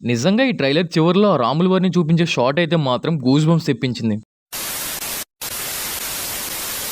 నిజంగా ఈ ట్రైలర్ చివరిలో ఆ రాముల వారిని చూపించే షాట్ అయితే మాత్రం గూజ్ బంప్స్ తెప్పించింది.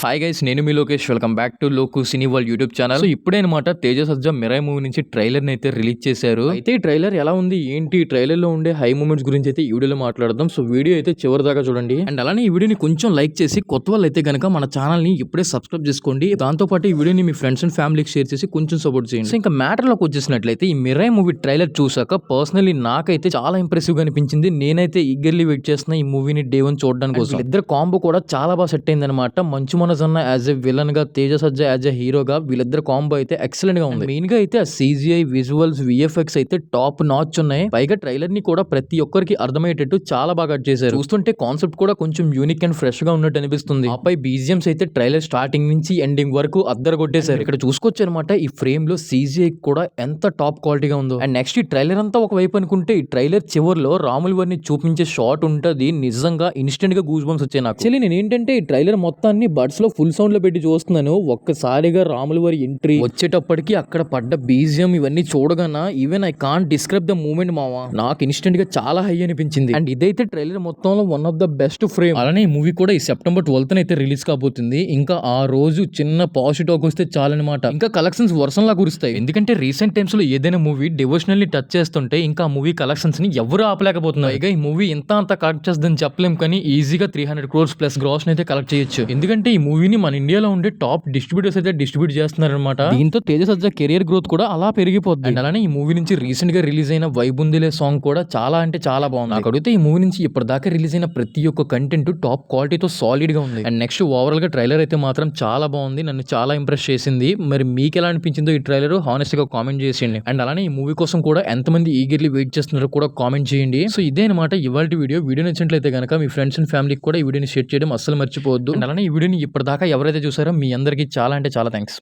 హాయ్ గైస్ నేను మీ Lokesh. Welcome back to Loku cine world YouTube channel so ఇప్పుడే అనమాట తేజ సజ్జా మిరాయ్ మూవీ నుంచి ట్రైలర్ని అయితే రిలీజ్ చేశారు. అయితే ఈ ట్రైలర్ ఎలా ఉంది? ఏంటి? ట్రైలర్లో ఉండే హై మూమెంట్స్ గురించి అయితే ఈ వీడియోలో మాట్లాడదాం. సో వీడియో అయితే చివరి దాకా చూడండి. అండ్ అలానే ఈ వీడియోని కొంచెం లైక్ చేసి కొత్త వాళ్ళు అయితే గనక మన ఛానల్ని ఇప్పుడే సబ్స్క్రైబ్ చేసుకోండి. దాంతో పాటు ఈ వీడియోని మీ ఫ్రెండ్స్ అండ్ ఫ్యామిలీకి షేర్ చేసి కొంచెం సపోర్ట్ చేయండి. సో ఇంకా మ్యాటర్లోకి వచ్చేసినట్లయితే ఈ మిరాయ్ మూవీ ట్రైలర్ చూసాక పర్సనలీ నాకైతే చాలా ఇంప్రెసివ్గా అనిపించింది. నేనైతే ఈగర్లీ వెయిట్ చేస్తున్న ఈ మూవీని డే వన్ చూడడానికి కోసం ఇద్దరు కాంబో కూడా చాలా బాగా సెట్ అయింది అనమాట మంచు అన్న యాజ్ ఎ విలన్గా తేజ సజ్జ యాజ్ ఎ హీరోగా వీళ్ళిద్దరు కాంబో అయితే ఎక్సలెంట్గా ఉంది. మెయిన్గా అయితే సీజీఐ విజువల్స్ విఎఫ్ఎక్స్ అయితే టాప్ నాచ్ ఉన్నాయి. పైగా ట్రైలర్ని కూడా ప్రతి ఒక్కరికి అర్థమయ్యేటట్టు చాలా బాగా కట్ చేశారు. చూస్తుంటే కాన్సెప్ట్ కూడా కొంచెం యూనిక్ అండ్ ఫ్రెష్గా ఉన్నట్టు అనిపిస్తుంది. ఆపై బీజిఎంస్ అయితే ట్రైలర్ స్టార్టింగ్ నుంచి ఎండింగ్ వరకు అద్దరు కొట్టేశారు ఇక్కడ చూసుకోవచ్చు అనమాట ఈ ఫ్రేమ్లో సీజీఐ కూడా ఎంత టాప్ క్వాలిటీగా ఉందో. అండ్ నెక్స్ట్ ఈ ట్రైలర్ అంతా ఒక వైపు అనుకుంటే ఈ ట్రైలర్ చివరిలో రాముల వారిని చూపించే షాట్ ఉంటది. నిజంగా ఇన్స్టెంట్గా గూజ్ బంప్స్ వచ్చాయి నాకు. యాక్చువల్లీ నేను ఏంటంటే ఈ ట్రైలర్ మొత్తాన్ని బడ్స్ లో ఫుల్ సౌండ్లో పెట్టి చూస్తున్నాను. ఒక్కసారిగా రాముల వారి ఎంట్రీ. వచ్చేటప్పటికి అక్కడ పడ్డ బీజియం ఇవన్నీ చూడగానా even I can't describe the moment మావా. నాకు ఇన్స్టెంట్గా చాలా హై అనిపించింది. అండ్ ఇదైతే ట్రైలర్ మొత్తంలో one of the best frame అలానే ఈ మూవీ కూడా ఈ సెప్టెంబర్ ట్వెల్త్ అయితే రిలీజ్ కాబోతుంది. ఇంకా ఆ రోజు చిన్న పాజిటివ్ టాక్ వస్తే చాలన్నమాట. ఇంకా కలెక్షన్స్ వర్షంలా కురుస్తాయి. ఎందుకంటే రీసెంట్ టైమ్స్లో ఏదైనా మూవీ డివోషనల్ని టచ్ చేస్తుంటే ఇంకా ఆ మూవీ కలెక్షన్స్ని ఎవరు ఆపలేకపోతున్నారు. ఇక ఈ మూవీ ఇంత అంత కలెక్ట్ చేస్తుందని చెప్పలేం కానీ ఈజీగా three hundred crores plus gross అయితే కలెక్ట్ చేయొచ్చు. ఎందుకంటే ఈ మూవీని మన ఇండియాలో ఉండే టాప్ డిస్ట్రిబ్యూటర్స్ అయితే డిస్ట్రిబ్యూట్ చేస్తున్నారన్నమాట. దీంతో తేజ సజ్జా కెరియర్ గ్రోత్ కూడా అలా పెరిగిపోద్ది. అండ్ అలానే ఈ మూవీ నుంచి రీసెంట్గా రిలీజ్ అయిన వైబుందిలే సాంగ్ కూడా చాలా అంటే చాలా బాగుంది. నాకు అడిగితే ఈ మూవీ నుంచి ఇప్పటిదాకా రిలీజ్ అయిన ప్రతి ఒక్క కంటెంట్ టాప్ క్వాలిటీతో సాలిడ్గా ఉంది. అండ్ నెక్స్ట్ ఓవరాల్గా ట్రైలర్ అయితే మాత్రం చాలా బాగుంది. నన్ను చాలా ఇంప్రెస్ చేసింది. మరి మీకు ఎలా అనిపించిందో ఈ ట్రైలర్ హానెస్ట్గా కామెంట్ చేసేయండి. అండ్ అలానే ఈ మూవీ కోసం కూడా ఎంతమంది ఈగర్లీ వెయిట్ చేస్తున్నారో కూడా కామెంట్ చేయండి. సో ఇదే అనమాట ఇవాళ వీడియో. వీడియో నచ్చినట్లయితే కనుక మీ ఫ్రెండ్స్ అండ్ ఫ్యామిలీకి కూడా ఈ వీడియోని షేర్ చేయడం అస్సలు మర్చిపోవద్దు. అండ్ అలానే ఈ వీడియోని ఇప్పటిదాకా ఎవరైతే చూసారో మీ అందరికీ చాలా అంటే చాలా థ్యాంక్స్